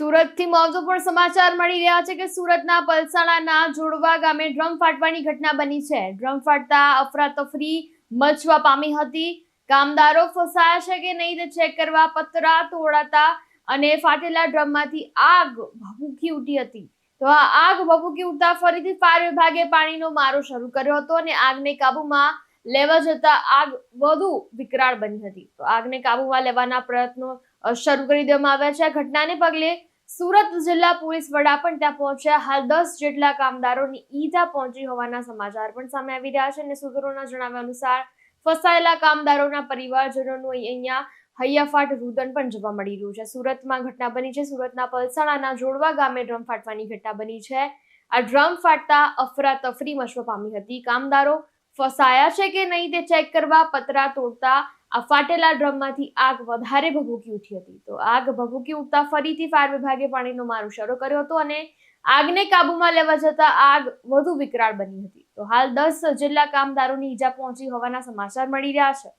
સુરતથી મહત્વપૂર્ણ સમાચાર મળી રહ્યા છે કે સુરતના પલસાણાના જોડવા ગામે ડ્રમ ફાટવાની ઘટના બની છે. ડ્રમ ફાટતા અફરાતફરી મચવા પામી હતી. કામદારો ફસાયા છે કે નહીં તે ચેક કરવા પતરા તોડાતા અને ફાટેલા ડ્રમમાંથી આગ ભભૂકી ઉઠી હતી. તો આ આગ ભભૂકી ઉઠતા ફરીથી ફાયર વિભાગે પાણીનો મારો શરૂ કર્યો હતો અને આગને કાબૂમાં લેવા જતા આગ વધુ વિકરાળ બની હતી. તો આગને કાબૂમાં લેવાના પ્રયત્નો શરૂ કરી દેવામાં આવ્યા છે. આ ઘટનાને પગલે સુરત જિલ્લા પોલીસ વડા પણ ત્યાં પહોંચ્યા. હાલ દસ જેટલા કામદારોની ઈજા પહોંચી હોવાના સમાચાર પણ સામે આવી રહ્યા છે અને સૂત્રોના જણાવ્યા અનુસાર ફસાયેલા કામદારોના પરિવારજનોનું અહીં- અહીંયા હૈયાફાટ રુદન પણ જોવા મળી રહ્યું છે. સુરતમાં ઘટના બની છે. સુરતના પલસાણાના જોડવા ગામે ડ્રમ ફાટવાની ઘટના બની છે. આ ડ્રમ ફાટતા અફરાતફરી મચવા પામી હતી. કામદારો ફસાયા છે કે નહીં તે ચેક કરવા, પતરા તોડતા આ ફાટેલા ડ્રમમાંથી આગ વધારે ભભૂકી ઉઠી હતી. તો આગ ભભૂકી ઉઠતા ફરીથી ફાયર વિભાગે પાણીનો મારો શરૂ કર્યો હતો અને આગને કાબૂમાં લેવા જતા આગ વધુ વિકરાળ બની હતી. તો હાલ દસ જેટલા કામદારોની ઈજા પહોંચી હોવાના સમાચાર મળી રહ્યા છે.